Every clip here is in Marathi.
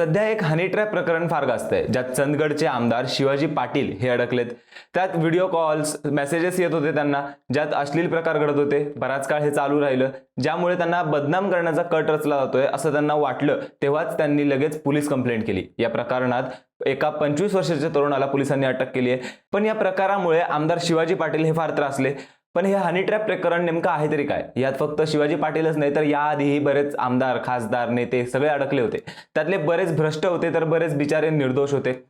सध्या एक हनी ट्रॅप प्रकरण फार गाजतंय ज्यात चंदगडचे आमदार शिवाजी पाटील हे अडकलेत. त्यात व्हिडिओ कॉल्स मेसेजेस येत होते त्यांना ज्यात अश्लील प्रकार घडत होते. बराच काळ हे चालू राहिलं ज्यामुळे त्यांना बदनाम करण्याचा कट रचला जातोय असं त्यांना वाटलं तेव्हाच त्यांनी लगेच पोलीस कंप्लेंट केली. या प्रकरणात एका पंचवीस वर्षाच्या तरुणाला पोलिसांनी अटक केली आहे. पण या प्रकारामुळे आमदार शिवाजी पाटील हे फार त्रासले. पण हे हनी ट्रॅप प्रकरण नेमकं आहे तरी काय? यात फक्त शिवाजी पाटीलच नाही तर याआधीही बरेच आमदार खासदार नेते सगळे अडकले होते. त्यातले बरेच भ्रष्ट होते तर बरेच बिचारे निर्दोष होते.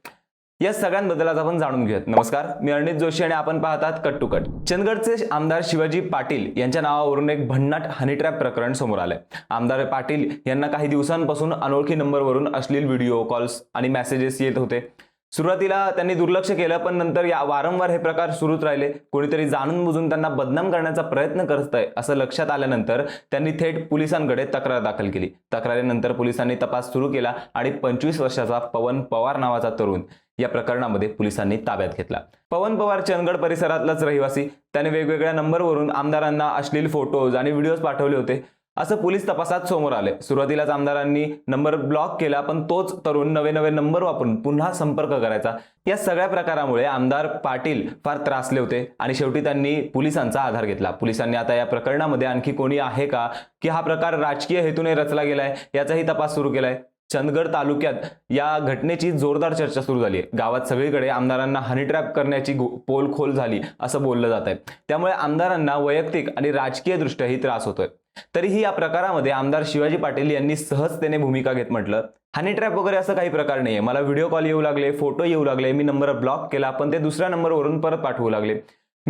या सगळ्यांबद्दल आज आपण जाणून घेऊयात. नमस्कार मी अरणित जोशी आणि आपण पाहतात कट टू कट. चंदगडचे आमदार शिवाजी पाटील यांच्या नावावरून एक भन्नाट हनीट्रॅप प्रकरण समोर आलंय. आमदार पाटील यांना काही दिवसांपासून अनोळखी नंबरवरून अश्लील व्हिडिओ कॉल्स आणि मेसेजेस येत होते. सुरुवातीला त्यांनी दुर्लक्ष केलं पण नंतर या वारंवार हे प्रकार सुरूच राहिले. कोणीतरी जाणून बुजून त्यांना बदनाम करण्याचा प्रयत्न करत आहे असं लक्षात आल्यानंतर त्यांनी थेट पोलिसांकडे तक्रार दाखल केली. तक्रारीनंतर पोलिसांनी तपास सुरू केला आणि पंचवीस वर्षाचा पवन पवार नावाचा तरुण या प्रकरणामध्ये पोलिसांनी ताब्यात घेतला. पवन पवार चंदगड परिसरातलाच रहिवासी. त्याने वेगवेगळ्या नंबरवरून आमदारांना अश्लील फोटोज आणि व्हिडिओज पाठवले होते. असं पोलीस तपासात समोर आले सुरुवातीलाच आमदारांनी नंबर ब्लॉक केला पण तोच तरुण नवे नवे नंबर वापरून पुन्हा संपर्क करायचा. या सगळ्या प्रकारामुळे आमदार पाटील फार त्रासले होते आणि शेवटी त्यांनी पोलिसांचा आधार घेतला. पोलिसांनी आता या प्रकरणामध्ये आणखी कोणी आहे का? की हा प्रकार राजकीय हेतूने रचला गेलाय? याचाही तपास सुरू केलाय. चंदगड तालुक्यात या घटनेची जोरदार चर्चा सुरू झाली आहे गावात सगळीकडे आमदारांना हनीट्रॅप करण्याची पोलखोल पोल खोल झाली असं बोललं जात आहे त्यामुळे आमदारांना वैयक्तिक आणि राजकीय दृष्ट्याही त्रास होतोय. तरीही या प्रकारामध्ये आमदार शिवाजी पाटील यांनी सहजतेने भूमिका घेत म्हटलं. हनी ट्रॅप वगैरे असं काही प्रकार नाहीये. मला व्हिडिओ कॉल येऊ लागले फोटो येऊ लागले मी नंबर ब्लॉक केला पण ते दुसऱ्या नंबरवरून परत पाठवू लागले.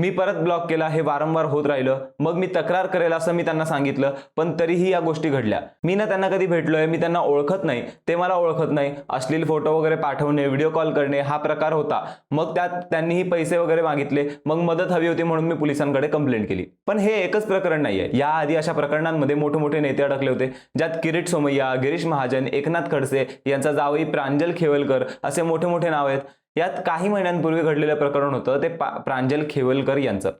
मी परत ब्लॉक केला हे वारंवार होत राहिलं. मग मी तक्रार करेल असं मी त्यांना सांगितलं पण तरीही या गोष्टी घडल्या. मी ना त्यांना कधी भेटलोय मी त्यांना ओळखत नाही ते मला ओळखत नाही. अश्लील फोटो वगैरे पाठवणे व्हिडिओ कॉल करणे हा प्रकार होता. मग त्यात त्यांनीही पैसे वगैरे मागितले मग मदत हवी होती म्हणून मी पोलिसांकडे कंप्लेंट केली. पण हे एकच प्रकरण नाहीये. याआधी अशा प्रकरणांमध्ये मोठे मोठे नेते अडकले होते ज्यात किरीट सोमय्या गिरीश महाजन एकनाथ खडसे यांचा जावई प्रांजल खेवलकर असे मोठे मोठे नाव आहेत. यात काही महिन्यांपूर्वी घडलेलं प्रकरण होतं ते पा- प्रांजल खेवलकर यांचं.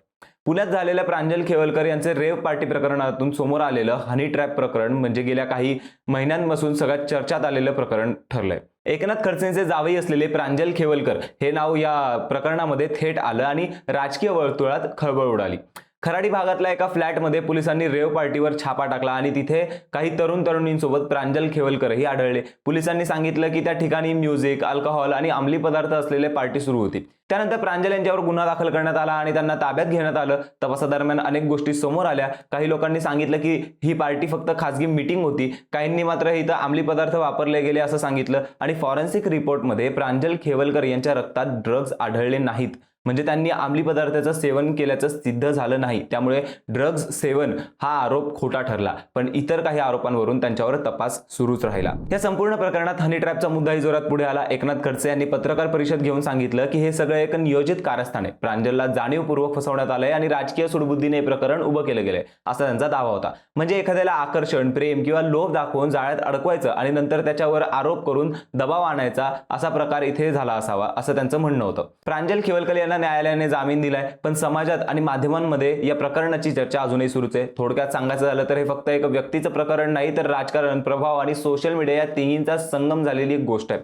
पुण्यात झालेल्या प्रांजल खेवलकर यांचे रेव पार्टी प्रकरणातून समोर आलेलं हनी ट्रॅप प्रकरण म्हणजे गेल्या काही महिन्यांपासून सगळ्यात चर्चात आलेलं प्रकरण ठरलंय. एकनाथ खडसेंचे जावई असलेले प्रांजल खेवलकर हे नाव या प्रकरणामध्ये थेट आलं आणि राजकीय वर्तुळात खळबळ उडाली. खराडी भागातल्या एका फ्लॅटमध्ये पोलिसांनी रेव पार्टीवर छापा टाकला आणि तिथे काही तरुण तरुणींसोबत प्रांजल खेवलकरही आढळले. पोलिसांनी सांगितलं की त्या ठिकाणी म्युझिक अल्कोहोल आणि अंमली पदार्थ असलेले पार्टी सुरू होती. त्यानंतर प्रांजल यांच्यावर गुन्हा दाखल करण्यात आला आणि त्यांना ताब्यात घेण्यात आलं. तपासादरम्यान अनेक गोष्टी समोर आल्या. काही लोकांनी सांगितलं की ही पार्टी फक्त खासगी मीटिंग होती. काहींनी मात्र इथं अंमली पदार्थ वापरले गेले असं सांगितलं आणि फॉरेन्सिक रिपोर्टमध्ये प्रांजल खेवलकर यांच्या रक्तात ड्रग्ज आढळले नाहीत. म्हणजे त्यांनी अंमली पदार्थाचं सेवन केल्याचं सिद्ध झालं नाही. त्यामुळे ड्रग्ज सेवन हा आरोप खोटा ठरला. पण इतर काही आरोपांवरून त्यांच्यावर तपास सुरूच राहिला. या संपूर्ण प्रकरणात हनी ट्रॅपचा मुद्दाही जोरात पुढे आला. एकनाथ खडसे यांनी पत्रकार परिषद घेऊन सांगितलं की हे सगळं एक नियोजित कारस्थान आहे. प्रांजलला जाणीवपूर्वक फसवण्यात आलंय आणि राजकीय सुडबुद्धीने हे प्रकरण उभं केलं गेलंय असा त्यांचा दावा होता. म्हणजे एखाद्याला आकर्षण प्रेम किंवा लोभ दाखवून जाळ्यात अडकवायचं आणि नंतर त्याच्यावर आरोप करून दबाव आणायचा असा प्रकार इथे झाला असावा असं त्यांचं म्हणणं होतं. प्रांजल खेवलकर यांना न्यायालयाने जामीन दिलाय. पण समाजात आणि माध्यमांमध्ये या प्रकरणाची चर्चा अजूनही सुरूच आहे. थोडक्यात सांगायचं झालं तर हे फक्त एक व्यक्तीचं प्रकरण नाही तर राजकारण प्रभाव आणि सोशल मीडिया या तिन्हींचा संगम झालेली एक गोष्ट आहे.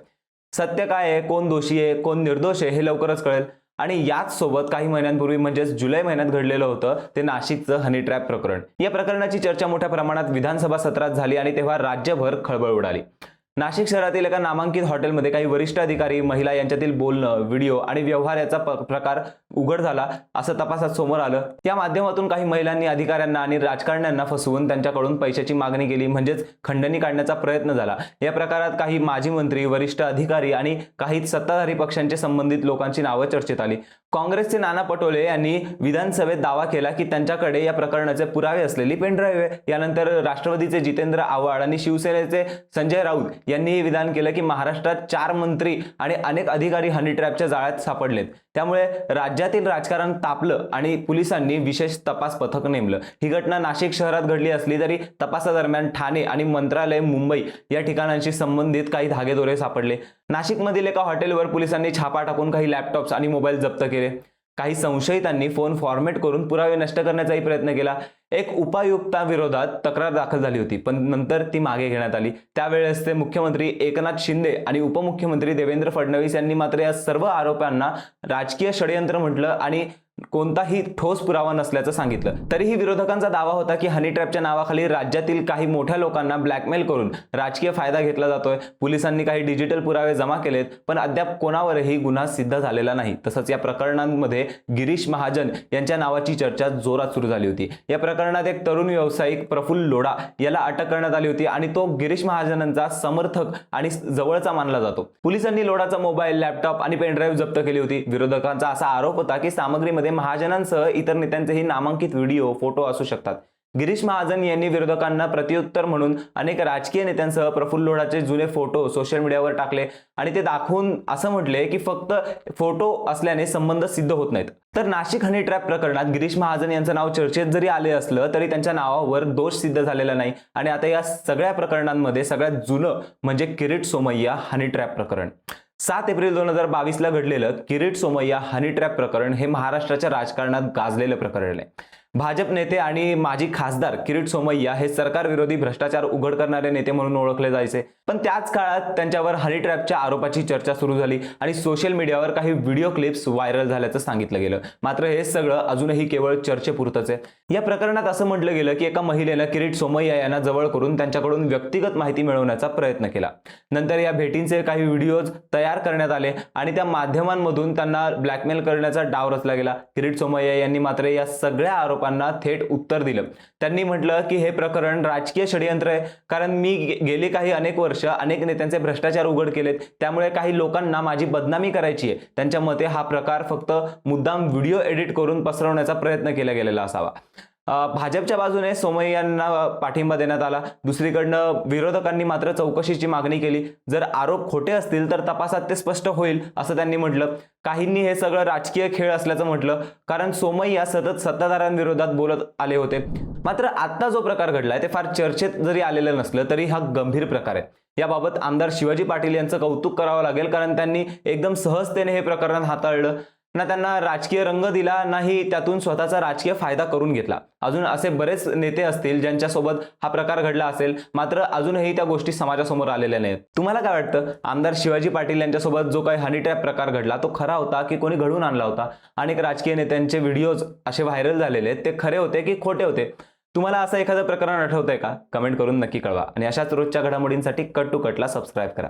सत्य काय आहे? कोण दोषी आहे? कोण निर्दोष आहे? हे लवकरच कळेल. आणि याच सोबत काही महिन्यांपूर्वी म्हणजेच जुलै महिन्यात घडलेलं होतं ते नाशिकचं हनी ट्रॅप प्रकरण. या प्रकरणाची चर्चा मोठ्या प्रमाणात विधानसभा सत्रात झाली आणि तेव्हा राज्यभर खळबळ उडाली. नाशिक शहरातील एका नामांकित हॉटेलमध्ये काही वरिष्ठ अधिकारी महिला यांच्यातील बोलणं व्हिडिओ आणि व्यवहार याचा प्रकार उघड झाला असं तपासात समोर आलं. त्या माध्यमातून काही महिलांनी अधिकाऱ्यांना आणि राजकारण्यांना फसवून त्यांच्याकडून पैशाची मागणी केली म्हणजेच खंडणी काढण्याचा प्रयत्न झाला. या प्रकारात काही माजी मंत्री वरिष्ठ अधिकारी आणि काही सत्ताधारी पक्षांचे संबंधित लोकांची नावं चर्चेत आली. काँग्रेसचे नाना पटोले यांनी विधानसभेत दावा केला की त्यांच्याकडे या प्रकरणाचे पुरावे असलेली पेनड्राईव्ह आहे. यानंतर राष्ट्रवादीचे जितेंद्र आव्हाड आणि शिवसेनेचे संजय राऊत यांनी हे विधान केलं की महाराष्ट्रात चार मंत्री आणि अनेक अधिकारी हनी ट्रॅपच्या जाळ्यात सापडलेत. त्यामुळे राज्यातील राजकारण तापलं आणि पोलिसांनी विशेष तपास पथक नेमलं. ही घटना नाशिक शहरात घडली असली तरी तपासादरम्यान ठाणे आणि मंत्रालय मुंबई या ठिकाणांशी संबंधित काही धागेदोरे सापडले. नाशिकमधील एका हॉटेलवर पोलिसांनी छापा टाकून काही लॅपटॉप्स आणि मोबाईल जप्त केले. काही संशयितांनी फोन फॉर्मेट करून पुरावे नष्ट करण्याचाही प्रयत्न केला. एक उपायुक्ताविरोधात तक्रार दाखल झाली होती पण नंतर ती मागे घेण्यात आली. त्यावेळेस ते मुख्यमंत्री एकनाथ शिंदे आणि उपमुख्यमंत्री देवेंद्र फडणवीस यांनी मात्र या सर्व आरोपांना राजकीय षडयंत्र म्हटलं आणि कोणताही ठोस पुरावा नसल्याचं सांगितलं. तरीही विरोधकांचा दावा होता की हनी ट्रॅपच्या नावाखाली राज्यातील काही मोठ्या लोकांना ब्लॅकमेल करून राजकीय फायदा घेतला जातोय. पोलिसांनी काही डिजिटल पुरावे जमा केलेत पण अद्याप कोणावरही गुन्हा सिद्ध झालेला नाही. तसंच या प्रकरणांमध्ये गिरीश महाजन यांच्या नावाची चर्चा जोरात सुरू झाली होती. या प्रकरणात एक तरुण व्यावसायिक प्रफुल्ल लोढा याला अटक करण्यात आली होती आणि तो गिरीश महाजनांचा समर्थक आणि जवळचा मानला जातो. पोलिसांनी लोढाचा मोबाईल लॅपटॉप आणि पेनड्राईव्ह जप्त केली होती. विरोधकांचा असा आरोप होता की सामग्रीमध्ये महाजनांसह इतर नेत्यांचेही नामांकित व्हिडिओ फोटो असू शकतात. गिरीश महाजन यांनी विरोधकांना प्रत्युत्तर म्हणून अनेक राजकीय नेत्यांसह प्रफुल्ल लोढाचे जुने फोटो सोशल मीडियावर टाकले. आणि ते दाखवून असं म्हटले की फक्त फोटो असल्याने संबंध सिद्ध होत नाहीत. तर नाशिक हनी ट्रॅप प्रकरणात गिरीश महाजन यांचं नाव चर्चेत जरी आले असलं तरी त्यांच्या नावावर दोष सिद्ध झालेला नाही. आणि आता या सगळ्या प्रकरणांमध्ये सगळ्यात जुनं म्हणजे किरीट सोमय्या हनी ट्रॅप प्रकरण. सात एप्रिल दोन हजार बावीसला घडलेलं किरीट सोमय्या हनी ट्रॅप प्रकरण हे महाराष्ट्राच्या राजकारणात गाजलेलं प्रकरण आहे. भाजप नेते आणि माजी खासदार किरीट सोमय्या हे सरकारविरोधी भ्रष्टाचार उघड करणारे नेते म्हणून ओळखले जायचे. पण त्याच काळात त्यांच्यावर हनी ट्रॅपच्या आरोपाची चर्चा सुरू झाली आणि सोशल मीडियावर काही व्हिडिओ क्लिप्स व्हायरल झाल्याचं सांगितलं गेलं. मात्र हे सगळं अजूनही केवळ चर्चेपुरतच आहे. या प्रकरणात असं म्हटलं गेलं की एका महिलेनं किरीट सोमय्या यांना जवळ करून त्यांच्याकडून व्यक्तिगत माहिती मिळवण्याचा प्रयत्न केला. नंतर या भेटींचे काही व्हिडिओज तयार करण्यात आले आणि त्या माध्यमांमधून त्यांना ब्लॅकमेल करण्याचा डाव रचला गेला. किरीट सोमय्या यांनी मात्र या सगळ्या आरोपांना थेट उत्तर दिलं. त्यांनी म्हटलं की हे प्रकरण राजकीय षडयंत्र आहे. कारण मी गेली काही अनेक वर्ष अनेक नेत्यांचे भ्रष्टाचार उघड केलेत. त्यामुळे काही लोकांना माझी बदनामी करायची आहे. त्यांच्या मते हा प्रकार फक्त मुद्दाम व्हिडिओ एडिट करून पसरवण्याचा प्रयत्न केला गेलेला असावा. भाजपच्या बाजूने सोमय्यांना पाठिंबा देण्यात आला. दुसरीकडनं विरोधकांनी मात्र चौकशीची मागणी केली. जर आरोप खोटे असतील तर तपासात ते स्पष्ट होईल असं त्यांनी म्हटलं. काहींनी हे सगळं राजकीय खेळ असल्याचं म्हटलं कारण सोमय्या सतत सत्ताधाऱ्यांविरोधात बोलत आले होते. मात्र आता जो प्रकार घडलाय ते फार चर्चेत जरी आलेलं नसलं तरी हा गंभीर प्रकार आहे. याबाबत आमदार शिवाजी पाटील यांचं कौतुक करावं लागेल कारण त्यांनी एकदम सहजतेने हे प्रकरण हाताळलं. ना त्यांना राजकीय रंग दिला नाही त्यातून स्वतःचा राजकीय फायदा करून घेतला. अजून असे बरेच नेते असतील ज्यांच्यासोबत हा प्रकार घडला असेल मात्र अजूनही त्या गोष्टी समाजासमोर आलेल्या नाहीत. तुम्हाला काय वाटतं? आमदार शिवाजी पाटील यांच्यासोबत जो काही हनी ट्रॅप प्रकार घडला तो खरा होता की कोणी घडवून आणला होता? अनेक राजकीय नेत्यांचे व्हिडिओज असे व्हायरल झालेले आहेत, ते खरे होते की खोटे होते? तुम्हाला असं एखादं प्रकरण आठवतंय का? कमेंट करून नक्की कळवा. आणि अशाच रोजच्या घडामोडींसाठी कट टू कटला सबस्क्राईब करा.